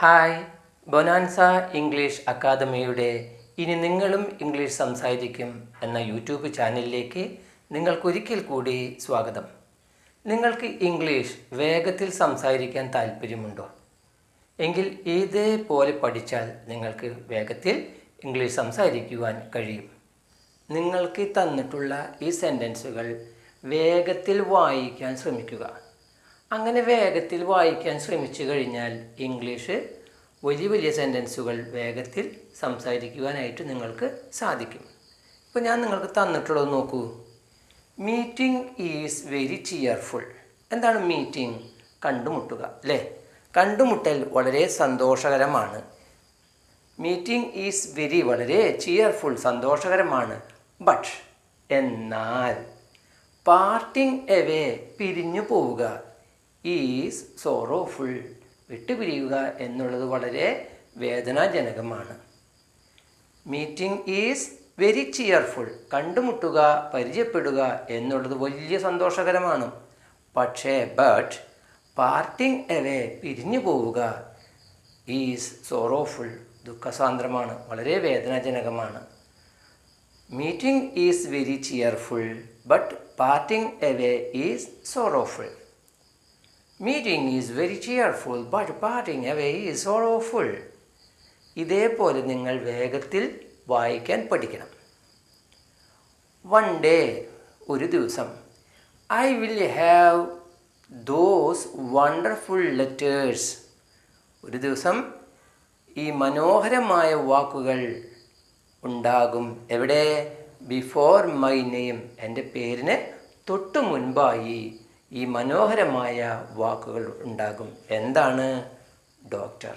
Hi bonanza English അക്കാദമിയുടെ ഇനി നിങ്ങളും ഇംഗ്ലീഷ് സംസാരിക്കും എന്ന യൂട്യൂബ് ചാനലിലേക്ക് നിങ്ങൾക്കൊരിക്കൽ കൂടി സ്വാഗതം. നിങ്ങൾക്ക് ഇംഗ്ലീഷ് വേഗത്തിൽ സംസാരിക്കാൻ താല്പര്യമുണ്ടോ എങ്കിൽ ഇതേപോലെ പഠിച്ചാൽ നിങ്ങൾക്ക് വേഗത്തിൽ ഇംഗ്ലീഷ് സംസാരിക്കുവാൻ കഴിയും. നിങ്ങൾക്ക് തന്നിട്ടുള്ള ഈ സെന്റൻസുകൾ വേഗത്തിൽ വായിക്കാൻ ശ്രമിക്കുക. അങ്ങനെ വേഗത്തിൽ വായിക്കാൻ ശ്രമിച്ചു കഴിഞ്ഞാൽ ഇംഗ്ലീഷ് വലിയ വലിയ സെന്റൻസുകൾ വേഗത്തിൽ സംസാരിക്കുവാനായിട്ട് നിങ്ങൾക്ക് സാധിക്കും. ഇപ്പോൾ ഞാൻ നിങ്ങൾക്ക് തന്നിട്ടുള്ളത് നോക്കൂ. മീറ്റിംഗ് ഈസ് വെരി ചിയർഫുൾ എന്താണ് മീറ്റിംഗ് കണ്ടുമുട്ടുക അല്ലേ? കണ്ടുമുട്ടൽ വളരെ സന്തോഷകരമാണ്. മീറ്റിംഗ് ഈസ് വെരി വളരെ ചിയർഫുൾ സന്തോഷകരമാണ്. ബട്ട് എന്നാൽ പാർട്ടിങ് എവേ പിരിഞ്ഞു പോവുക ഈസ് സോറോഫുൾ വിട്ടുപിരിയുക എന്നുള്ളത് വളരെ വേദനാജനകമാണ്. മീറ്റിംഗ് ഈസ് വെരി ചിയർഫുൾ കണ്ടുമുട്ടുക പരിചയപ്പെടുക എന്നുള്ളത് വലിയ സന്തോഷകരമാണ്. പക്ഷേ ബട്ട് പാർട്ടിങ് എവേ പിരിഞ്ഞു പോവുക ഈസ് സോറോഫുൾ ദുഃഖസാന്ദ്രമാണ് വളരെ വേദനാജനകമാണ്. Meeting is very cheerful but parting away is sorrowful. Meeting is very cheerful but parting away is sorrowful ഇതേപോലെ നിങ്ങൾ വേഗത്തിൽ വായിക്കാൻ പഠിക്കണം. വൺ ഡേ ഒരു ദിവസം I will have those wonderful letters ഒരു ദിവസം ഈ മനോഹരമായ വാക്കുകൾ ഉണ്ടാകും. എവിടെ? ബിഫോർ മൈ നെയിം എന്റെ പേരിന് തൊട്ടു മുൻപായി ഈ മനോഹരമായ വാക്കുകൾ ഉണ്ടാകും. എന്താണ്? ഡോക്ടർ.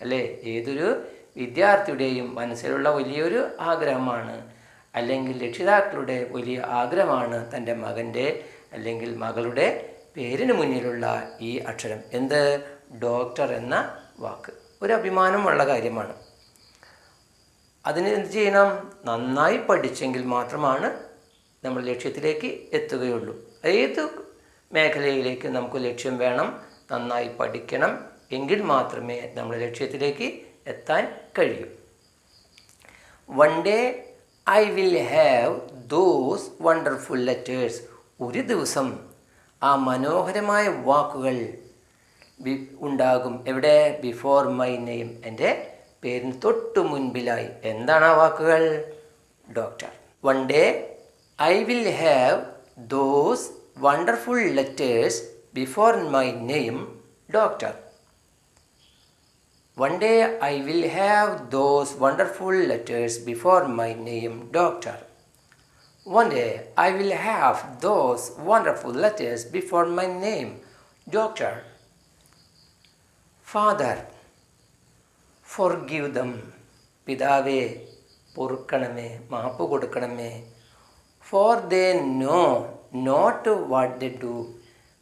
അല്ലേ? ഏതൊരു വിദ്യാർത്ഥിയുടെയും മനസ്സിലുള്ള വലിയൊരു ആഗ്രഹമാണ്. അല്ലെങ്കിൽ രക്ഷിതാക്കളുടെ വലിയ ആഗ്രഹമാണ് തന്റെ മകന്റെ അല്ലെങ്കിൽ മകളുടെ പേരിന് മുന്നിലുള്ള ഈ അക്ഷരം. എന്ത്? ഡോക്ടർ എന്ന വാക്ക്. ഒരു അഭിമാനമുള്ള കാര്യമാണ്. അതിന് എന്ത് ചെയ്യണം? നന്നായി പഠിച്ചെങ്കിൽ മാത്രമാണ് നമ്മൾ ലക്ഷ്യത്തിലേക്ക് എത്തുകയുള്ളൂ. ഏത് മേഖലയിലേക്ക് നമുക്ക് ലക്ഷ്യം വേണം നന്നായി പഠിക്കണം എങ്കിൽ മാത്രമേ നമ്മൾ ലക്ഷ്യത്തിലേക്ക് എത്താൻ കഴിയൂ. One day I will have those wonderful letters ഒരു ദിവസം ആ മനോഹരമായ വാക്കുകൾ ഉണ്ടാകും. എവിടെ? ബിഫോർ മൈ നെയിം എന്റെ പേരിന് തൊട്ടു മുൻപിലായി. എന്താണ് ആ വാക്കുകൾ? Doctor one day I will have those Wonderful letters before my name doctor One day I will have those wonderful letters before my name, Doctor. One day I will have those wonderful letters before my name, Doctor. Father, forgive them. പിതാവേ പൊറുക്കണമേ മാപ്പ് കൊടുക്കണമേ for they no not what they do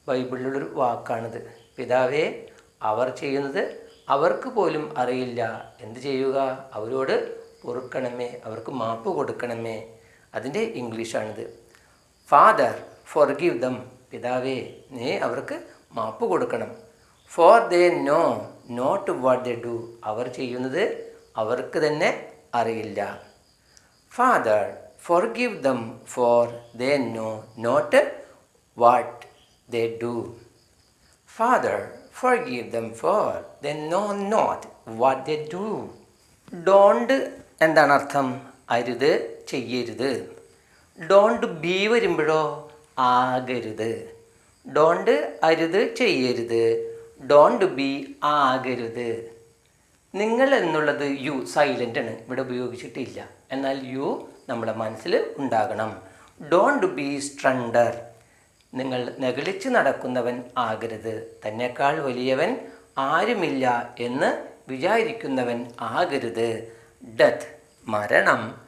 ബൈബിളിലൊരു വാക്കാണിത്. പിതാവേ അവർ ചെയ്യുന്നത് അവർക്ക് പോലും അറിയില്ല. എന്ത് ചെയ്യുക? അവരോട് പൊറുക്കണമേ അവർക്ക് മാപ്പ് കൊടുക്കണമേ. അതിന്റെ ഇംഗ്ലീഷാണിത്. ഫാദർ ഫോർ ഗിവ് ദം പിതാവേ നീ അവർക്ക് മാപ്പ് കൊടുക്കണം. For they know not what they do അവർ ചെയ്യുന്നത് അവർക്ക് തന്നെ അറിയില്ല. Father them for they know not what they do father forgive them for they know not what they do don't എന്താണ് അർത്ഥം? അരുത് ചെയ്യരുത്. ഡോണ്ട് ബി വരുമ്പോഴോ? ആകരുത്. ഡോണ്ട് അരുത് ചെയ്യരുത്. ഡോണ്ട് ബി ആകരുത്. നിങ്ങൾ എന്നുള്ളത് യു സൈലന്റ് ആണ്. ഇവിടെ ഉപയോഗിച്ചിട്ടില്ല. എന്നാൽ യു നമ്മുടെ മനസ്സിൽ ഉണ്ടാകണം. ഡോണ്ട് ബി സ്ട്രണ്ടർ നിങ്ങൾ നെഗളിച്ച് നടക്കുന്നവൻ ആകരുത്. തന്നെക്കാൾ വലിയവൻ ആരുമില്ല എന്ന് വിചാരിക്കുന്നവൻ ആകരുത്. ഡെത്ത് മരണം.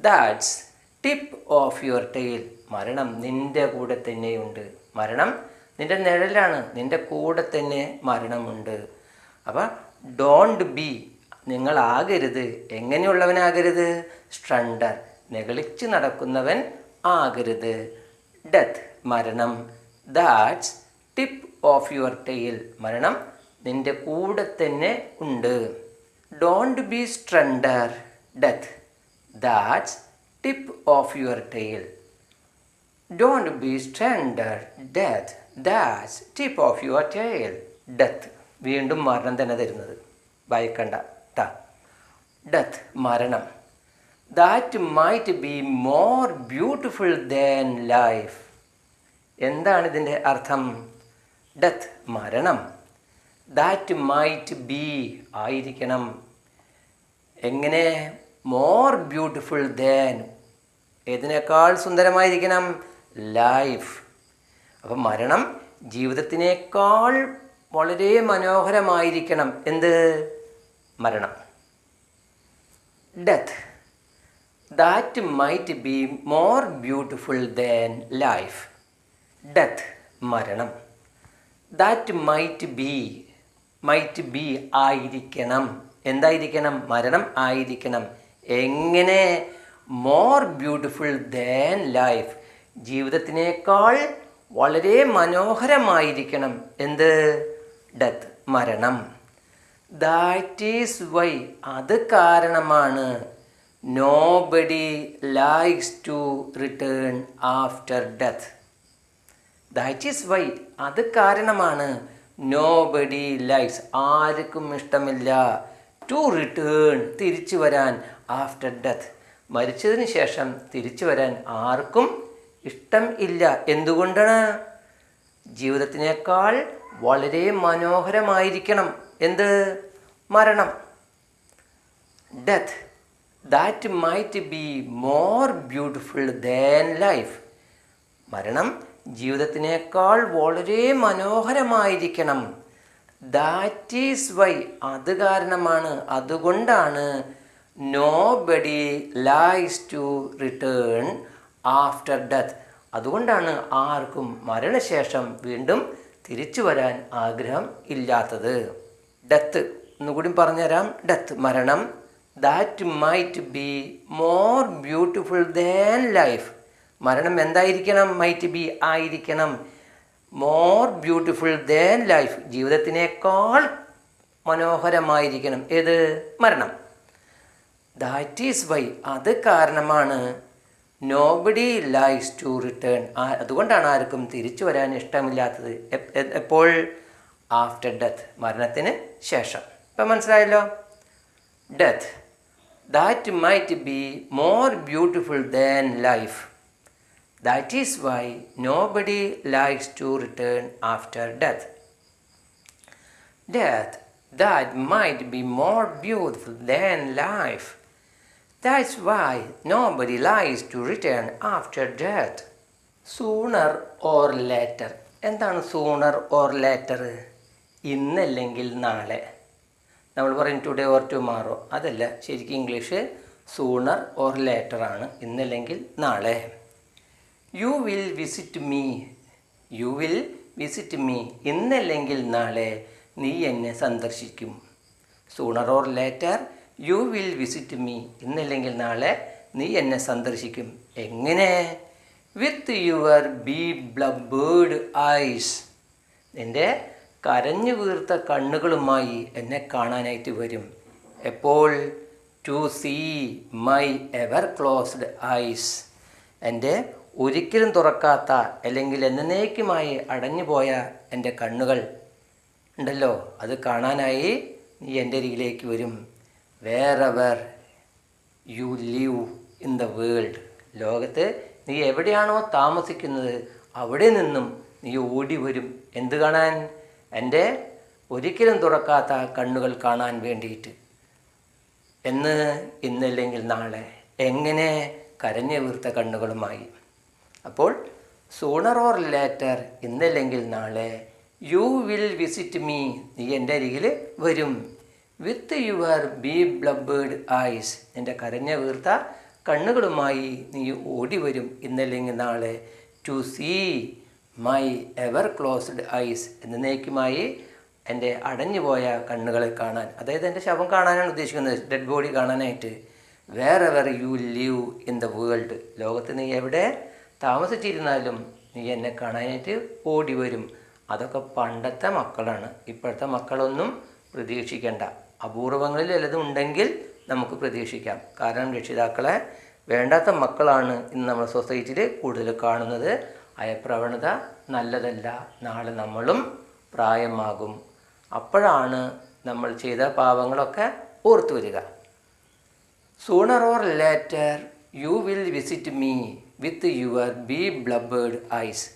That's tip of your tail മരണം നിന്റെ കൂടെ തന്നെയുണ്ട്. മരണം നിന്റെ നിഴലാണ്. നിന്റെ കൂടെ തന്നെ മരണമുണ്ട്. അപ്പം ഡോണ്ട് ബി നിങ്ങളാകരുത്. എങ്ങനെയുള്ളവനാകരുത്? സ്ട്രണ്ടർ നെഗളിച്ച് നടക്കുന്നവൻ ആകരുത്. ഡെത്ത് മരണം. That's tip of your tail മരണം നിന്റെ കൂടെ തന്നെ ഉണ്ട്. Don't be stranger death that's tip of your tail don't be stranger death that's tip of your tail death വീണ്ടും മരണം തന്നെ തരുന്നത്. ഭയക്കണ്ട. ഡെത്ത് മരണം. That might be more beautiful than life എന്താണ് ഇതിന്റെ അർത്ഥം? ഡെത്ത് മരണം. ദാറ്റ് മൈറ്റ് ബി ആയിരിക്കണം. എങ്ങനെ? മോർ ബ്യൂട്ടിഫുൾ ദാൻ ഏതിനേക്കാൾ സുന്ദരമായിരിക്കണം? ലൈഫ് അപ്പം മരണം ജീവിതത്തിനേക്കാൾ വളരെ മനോഹരമായിരിക്കണം. എന്ത്? മരണം. Death that might be more beautiful than life death മരണം. That might be might be ആയിരിക്കണം. എന്തായിരിക്കണം? മരണം ആയിരിക്കണം. എങ്ങനെ മോർ ബ്യൂട്ടിഫുൾ ദാൻ ലൈഫ് ജീവിതത്തിനേക്കാൾ വളരെ മനോഹരമായിരിക്കണം. എന്ത്? ഡെത്ത് മരണം. ദാറ്റ് ഈസ് വൈ അത് കാരണമാണ് nobody likes to return after death that is why അത് കാരണമാണ് നോബഡി ലൈക്സ് ആർക്കും ഇഷ്ടമില്ല ടു റിട്ടേൺ തിരിച്ചു വരാൻ ആഫ്റ്റർ ഡെത്ത് മരിച്ചതിന് ശേഷം തിരിച്ചു വരാൻ ആർക്കും ഇഷ്ടം ഇല്ല. എന്തുകൊണ്ടാണ്? ജീവിതത്തിനേക്കാൾ വളരെ മനോഹരമായിരിക്കണം. എന്ത്? മരണം. Death that might be more beautiful than life മരണം ജീവിതത്തിനേക്കാൾ വളരെ മനോഹരമായിരിക്കണം. ദാറ്റ് ഈസ് വൈ അത് കാരണമാണ് അതുകൊണ്ടാണ് nobody likes to return after death അതുകൊണ്ടാണ് ആർക്കും മരണശേഷം വീണ്ടും തിരിച്ചു വരാൻ ആഗ്രഹം ഇല്ലാത്തത്. ഡെത്ത് ഒന്നുകൂടി പറഞ്ഞുതരാം. ഡെത്ത് മരണം. That might be more beautiful than life മരണം എന്തായിരിക്കണം? മൈറ്റ് ബി ആയിരിക്കണം. മോർ ബ്യൂട്ടിഫുൾ ദാൻ ലൈഫ് ജീവിതത്തിനേക്കാൾ മനോഹരമായിരിക്കണം. ഏത്? മരണം. ദാറ്റ് ഈസ് വൈ അത് കാരണമാണ് നോബഡി ലൈസ് ടു റിട്ടേൺ അതുകൊണ്ടാണ് ആർക്കും തിരിച്ചു വരാൻ ഇഷ്ടമില്ലാത്തത്. എപ്പോൾ? ആഫ്റ്റർ ഡെത്ത് മരണത്തിന് ശേഷം. ഇപ്പം മനസ്സിലായല്ലോ? Death that might be more beautiful than life that is why nobody likes to return after death death that might be more beautiful than life. That's why nobody likes to return after death. Sooner or later എന്താണ് sooner or later ഇന്നല്ലെങ്കിൽ നാളെ. നമ്മൾ പറയും today or tomorrow അതല്ല ശരിക്കും English sooner or later ആണ്. ഇന്നല്ലെങ്കിൽ നാളെ. You will visit me you will visit me ഇന്നല്ലെങ്കിൽ നാളെ നീ എന്നെ സന്ദർശിക്കും. Sooner or later you will visit me ഇന്നല്ലെങ്കിൽ നാളെ നീ എന്നെ സന്ദർശിക്കും. എങ്ങനെ? With your b blubbered eyes നിന്റെ കരഞ്ഞു വീർത്ത കണ്ണുകളുമായി എന്നെ കാണാനായിട്ട് വരും. എപ്പോൾ? To see my ever closed eyes എന്റെ ഒരിക്കലും തുറക്കാത്ത അല്ലെങ്കിൽ എന്നേക്കുമായി അടഞ്ഞുപോയ എന്റെ കണ്ണുകൾ. ഉണ്ടല്ലോ അത് കാണാനായി നീ എന്റെ അരികിലേക്ക് വരും. Wherever you live in the world ലോകത്ത് നീ എവിടെയാണോ താമസിക്കുന്നത് അവിടെ നിന്നും നീ ഓടി വരും. എന്ത് കാണാൻ? എന്റെ ഒരിക്കലും തുറക്കാത്ത കണ്ണുകൾ കാണാൻ വേണ്ടിയിട്ട്. എന്ന് ഇന്നല്ലെങ്കിൽ നാളെ എങ്ങനെ കരഞ്ഞു വീർത്ത കണ്ണുകളുമായി. അപ്പോൾ സൂണർ ഓർ ലേറ്റർ ഇന്നല്ലെങ്കിൽ നാളെ യു വിൽ വിസിറ്റ് മീ നീ എന്റെ അരികിൽ വരും. With your b blubbered eyes എന്റെ കരഞ്ഞ വീർത്ത കണ്ണുകളുമായി നീ ഓടി വരും. ഇന്നല്ലെങ്കിൽ നാളെ to see my ever closed eyes എന്നേക്കുമായി എന്റെ അടഞ്ഞുപോയ കണ്ണുകളെ കാണാൻ അതായത് എന്റെ ശവം കാണാനാണ് ഉദ്ദേശിക്കുന്നത് ഡെഡ് ബോഡി കാണാനായിട്ട്. Wherever you live in the world ലോകത്ത് നീ എവിടെ താമസിച്ചിരുന്നാലും നീ എന്നെ കാണാനായിട്ട് ഓടി വരും അതൊക്കെ പണ്ടത്തെ മക്കളാണ്. ഇപ്പോഴത്തെ മക്കളൊന്നും പ്രതീക്ഷിക്കേണ്ട. അപൂർവങ്ങളിൽ വല്ലതും ഉണ്ടെങ്കിൽ നമുക്ക് പ്രതീക്ഷിക്കാം. കാരണം രക്ഷിതാക്കളെ വേണ്ടാത്ത മക്കളാണ് ഇന്ന് നമ്മുടെ സൊസൈറ്റിയിൽ കൂടുതൽ കാണുന്നത്. അയ പ്രവണത നല്ലതല്ല. നാളെ നമ്മളും പ്രായമാകും. അപ്പോഴാണ് നമ്മൾ ചെയ്ത പാവങ്ങളൊക്കെ ഓർത്തു വരിക. Sooner or later you will visit me with your b blubbered eyes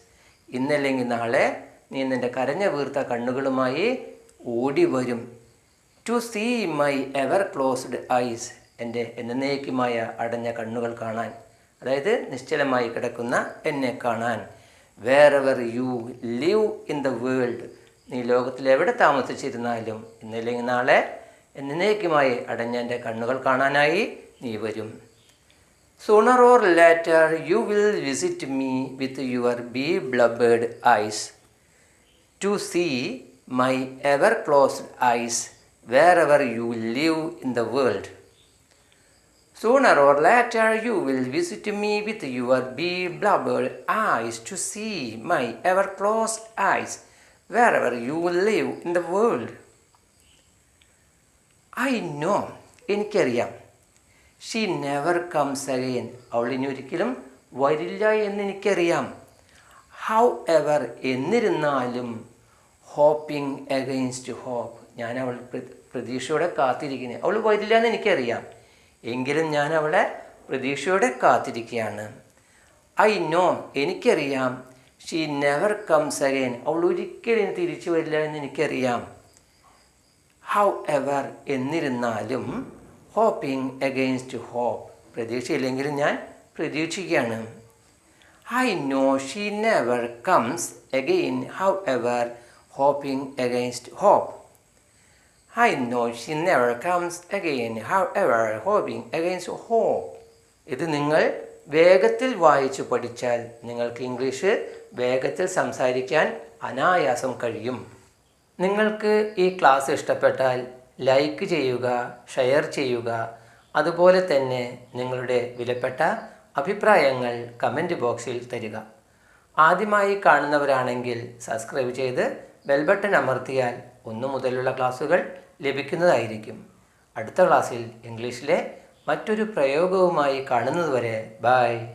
ഇന്നല്ലെങ്കിൽ നാളെ നീ നിന്റെ കരഞ്ഞ വീർത്ത കണ്ണുകളുമായി ഓടി വരും to see my ever closed eyes എന്റെ എന്നേക്കുമായ അടഞ്ഞ കണ്ണുകൾ കാണാൻ. അതായത് നിശ്ചലമായി കിടക്കുന്ന എന്നെ കാണാൻ. Wherever you live in the world നീ ലോകത്തിൽ എവിടെ താമസിച്ചിരുന്നാലും ഇന്നില്ലെങ്കിൽ നാളെ എന്നേക്കുമായി അടഞ്ഞ എന്റെ കണ്ണുകൾ കാണാനായി നീ വരും. Sooner or later you will visit me with your b blubbered eyes to see my ever closed eyes wherever you live in the world Sooner or later, you will visit me with your blubbered eyes to see my ever closed eyes wherever you live in the world. I know എനിക്കറിയാം. She never comes again അവൾ ഇനി ഒരിക്കലും വരില്ല എന്ന് എനിക്കറിയാം however എന്നിരുന്നാലും hoping against hope ഞാൻ അവൾ പ്രതീക്ഷയോടെ കാത്തിരിക്കുന്നത് അവൾ വരില്ല എന്ന് എനിക്കറിയാം എങ്കിലും ഞാൻ അവളെ പ്രതീക്ഷയോടെ കാത്തിരിക്കുകയാണ്. ഐ നോ എനിക്കറിയാം. She never comes again. അവൾ ഒരിക്കലും തിരിച്ചു വരില്ല എന്ന് എനിക്കറിയാം. ഹൗ എവർ എന്നിരുന്നാലും ഹോപ്പിംഗ് അഗെയിൻസ്റ്റ് ഹോപ്പ്. പ്രതീക്ഷയില്ലെങ്കിലും ഞാൻ പ്രതീക്ഷിക്കുകയാണ്. I know she never comes again however hoping against hope. I know she never comes again, however, hoping against hope. ഇത് നിങ്ങൾ വേഗത്തിൽ വായിച്ചു പഠിച്ചാൽ നിങ്ങൾക്ക് ഇംഗ്ലീഷ് വേഗത്തിൽ സംസാരിക്കാൻ അനായാസം കഴിയും. നിങ്ങൾക്ക് ഈ ക്ലാസ് ഇഷ്ടപ്പെട്ടാൽ ലൈക്ക് ചെയ്യുക ഷെയർ ചെയ്യുക. അതുപോലെ തന്നെ നിങ്ങളുടെ വിലപ്പെട്ട അഭിപ്രായങ്ങൾ കമന്റ് ബോക്സിൽ തരിക. ആദ്യമായി കാണുന്നവരാണെങ്കിൽ സബ്സ്ക്രൈബ് ചെയ്ത് ബെൽബട്ടൺ അമർത്തിയാൽ ഒന്നു മുതലുള്ള ക്ലാസ്സുകൾ ലഭിക്കുന്നതായിരിക്കും. അടുത്ത ക്ലാസ്സിൽ ഇംഗ്ലീഷിലെ മറ്റൊരു പ്രയോഗവുമായി കാണുന്നതുവരെ ബൈ.